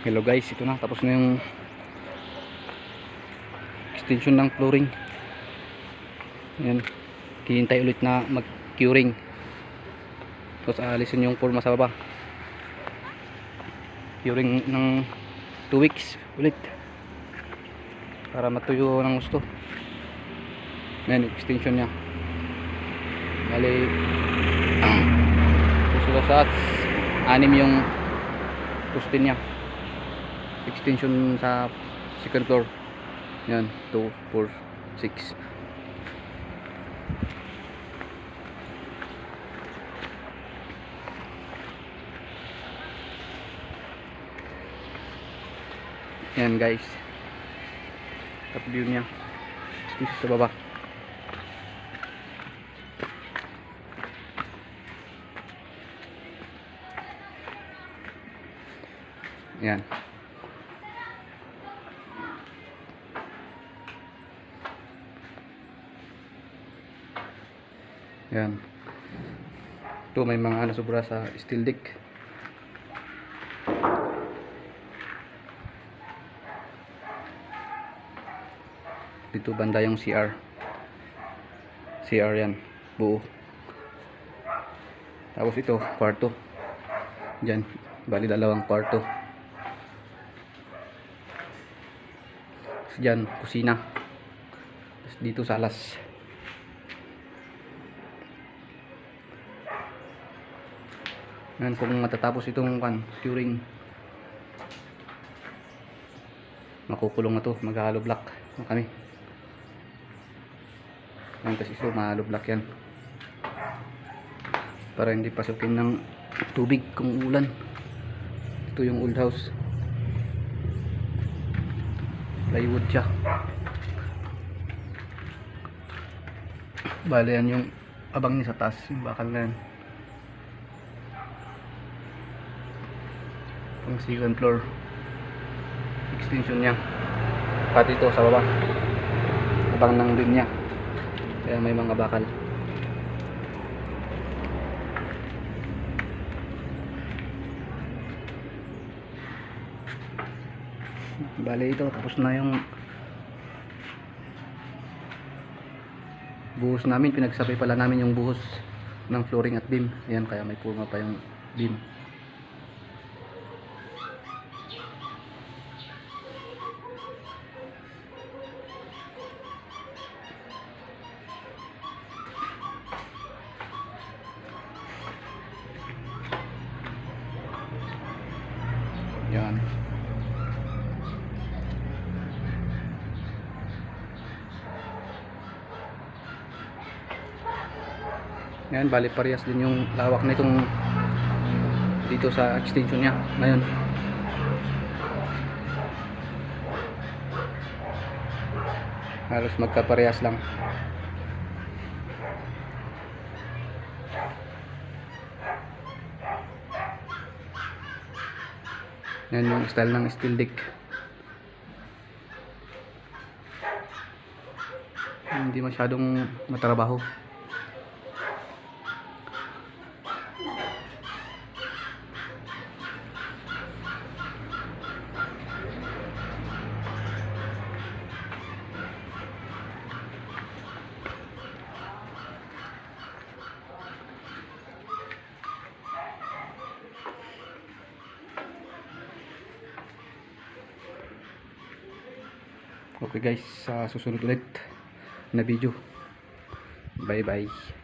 Hello guys, ito na tapos na yung extension ng flooring. Yan. Hihintay ulit na mag-curing. Tapos aalisin yung forma sa baba. Curing ng 2 weeks ulit. Para matuyo ng gusto. Yan, extension niya. Bali, susunod sa anim yung poste niya extension sa second floor. Yan 2, 4, 6 yan guys. Top view niya. Dito sa baba. Yan Yan. Ito may mga ano sobra sa steel deck. Dito banda yung CR. CR yan. Buo. Tapos ito, kwarto. Diyan. Bali dalawang kwarto. Diyan, kusina. Tapos dito salas. Ngayon kung matatapos itong kan, curing makukulong na to, mag-hollow block na kami. Ngayon kasi ito, mahalo block yan. Para hindi pasukin ng tubig kung ulan. Ito yung old house. Plywood siya. Bale yan yung abang niya sa taas, yung bakal na yan. Pang second floor. Extension niya. Pati ito sa baba. Abang ng din niya. Kaya may mga bakal. Bale ito tapos na yung buhos namin. Pinagsabay pala namin yung buhos ng flooring at beam. Ayan kaya may pulma pa yung beam Yan. Yan, bali parehas din yung lawak nitong dito sa extension niya ngayon. Halos magkaparehas lang. Yan yung style ng steel deck. Hindi masyadong matrabaho. Okay guys, sa susunod ulit na video. Bye bye.